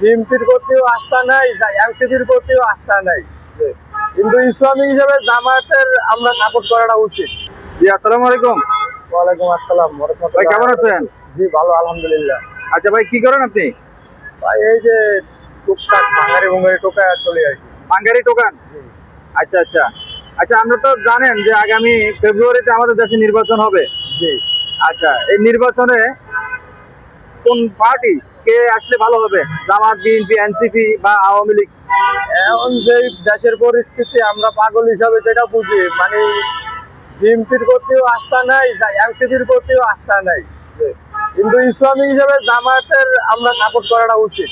বিএনপির প্রতিও আস্থা নাই এনসিপির প্রতিও আস্থা নাই। কিন্তু ইসলামী হিসেবে জামায়াতের আমরা সাপোর্ট করাটা উচিত। জি আসসালামু আলাইকুম। ওয়ালাইকুম আসসালাম ভাই কেমন আছেন? জি ভালো আলহামদুলিল্লাহ। আচ্ছা ভাই কি করেন আপনি? ভাই এই যে টুকটাক ভাঙারি ভুঙ্গারি টোকা চলে আর কি। টোকান? আচ্ছা আচ্ছা। আচ্ছা আমরা তো জানেন যে আগামী ফেব্রুয়ারিতে আমাদের দেশে নির্বাচন হবে। জি। আচ্ছা এই নির্বাচনে কোন পার্টি কে আসলে ভালো হবে? জামাত বিএনপি এনসিপি বা আওয়ামী লীগ? এখন যে দেশের পরিস্থিতি আমরা পাগল হিসাবে সেটা বুঝি। মানে বিএনপির প্রতিও আস্থা নাই এনসিপির প্রতিও আস্থা নাই। কিন্তু ইসলামী হিসাবে জামাতের আমরা সাপোর্ট করাটা উচিত।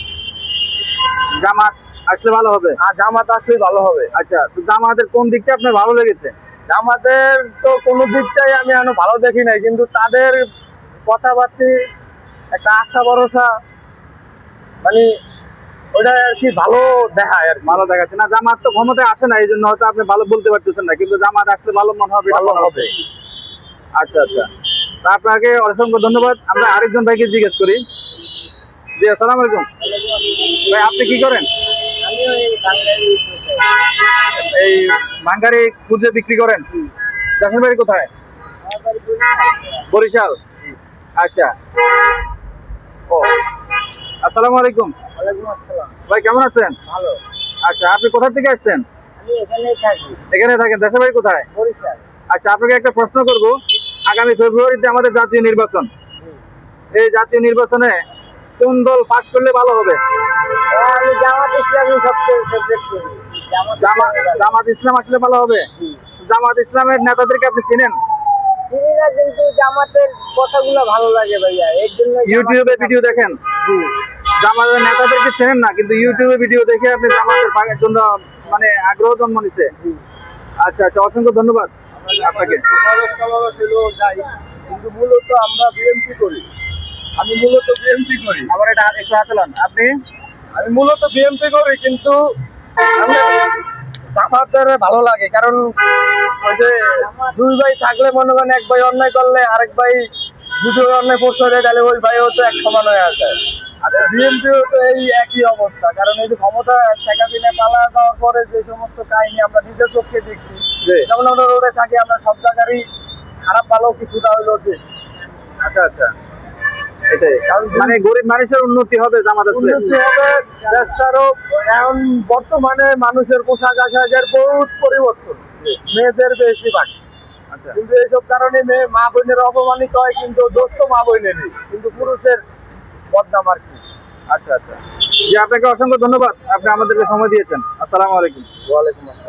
জামাত আসলে ভালো হবে? আর জামাত আসলে ভালো হবে। আচ্ছা তো জামাতের কোন দিকটা আপনার ভালো লেগেছে? জামাতের তো কোনো দিকটাই আমি এখনও ভালো দেখি নাই কিন্তু তাদের কথাবার্তি একটা আশা ভরসা। মানে ওটা আর কি ভালো দেখায় আর ভালো দেখাচ্ছে। না জামাত তো ক্ষমতায় আসে না এই জন্য হয়তো আপনি ভালো বলতে পারতেছেন না কিন্তু জামাত আসলে ভালো মনে হবে ভালো হবে। আচ্ছা আচ্ছা। তা আপনাকে অসংখ্য ধন্যবাদ। আমরা আরেকজন ভাইকে জিজ্ঞেস করি। জি আসসালাম আলাইকুম। ভাই আপনি কি করেন? এই ভাঙ্গারি খুঁজে বিক্রি করেন। দেশের বাড়ি কোথায়? বরিশাল। আচ্ছা। আসসালামু আলাইকুম। ওয়ালাইকুম আসসালাম। ভাই কেমন আছেন? ভালো। আচ্ছা আপনি কোথা থেকে আসছেন? আমি এখানেই থাকি। এখানে থাকেন দেশের বাড়ি কোথায়? বরিশাল। আচ্ছা আপনাকে একটা প্রশ্ন করব। আগামী ফেব্রুয়ারিতে আমাদের জাতীয় নির্বাচন। এই জাতীয় নির্বাচনে কোন দল পাশ করলে ভালো হবে? আমি জামাত ইসলামী সবচেয়ে ফেভারিট করি। জামাত ইসলাম আসলে ভালো হবে? জামাত ইসলামের নেতাদেরকে আপনি চিনেন? চিনি না কিন্তু জামাতের কথাগুলো ভালো লাগে ভাইয়া। এর জন্য ইউটিউবে ভিডিও দেখেন? জামাতের নেতাদেরকে চেনেন না কিন্তু ইউটিউবে ভিডিও দেখে আপনি জামাতের ভাগের জন্য মানে আগ্রহ জন্ম নিছে। আচ্ছা আচ্ছা অসংখ্য ধন্যবাদ আপনাকে। যাই কিন্তু মূলত আমরা বিএনপি করি। আমি মূলত বিএনপি করি। আবার এটা একটু হাতে লান। আপনি? আমি মূলত বিএনপি করি কিন্তু আমি জামাতের ভালো লাগে কারণ ওই যে দুই ভাই থাকলে মনে করেন এক ভাই অন্যায় করলে আরেক ভাই দুটো অন্যায় পরিচয় দেয় তাহলে ওই ভাইও তো এক সমান হয়ে আসে আর বিএনপিও তো এই একই অবস্থা। কারণ এই যে ক্ষমতা শেখ হাসিনা পালা যাওয়ার পরে যে সমস্ত কাহিনী আমরা নিজের চোখে দেখছি। যেমন আমরা রোডে থাকি আমরা সব জায়গারই খারাপ ভালো কিছুটা হইল যে। আচ্ছা আচ্ছা। এটাই। মানে গরিব মানুষের উন্নতি হবে জামাত আসলে। উন্নতি হবে দেশটারও এখন বর্তমানে মানুষের পোশাক আশাকের বহুত পরিবর্তন মেয়েদের বেশি বাকি আচ্ছা। কিন্তু এইসব কারণে মেয়ে মা বোনের অপমানিত হয় কিন্তু দোস্ত মা বোনেরই। কিন্তু পুরুষের বদনাম আর কি আচ্ছা আচ্ছা। জি, আপনাকে অসংখ্য ধন্যবাদ। আপনি আমাদেরকে সময় দিয়েছেন। আসসালামু আলাইকুম। ওয়ালাইকুম আসসালাম।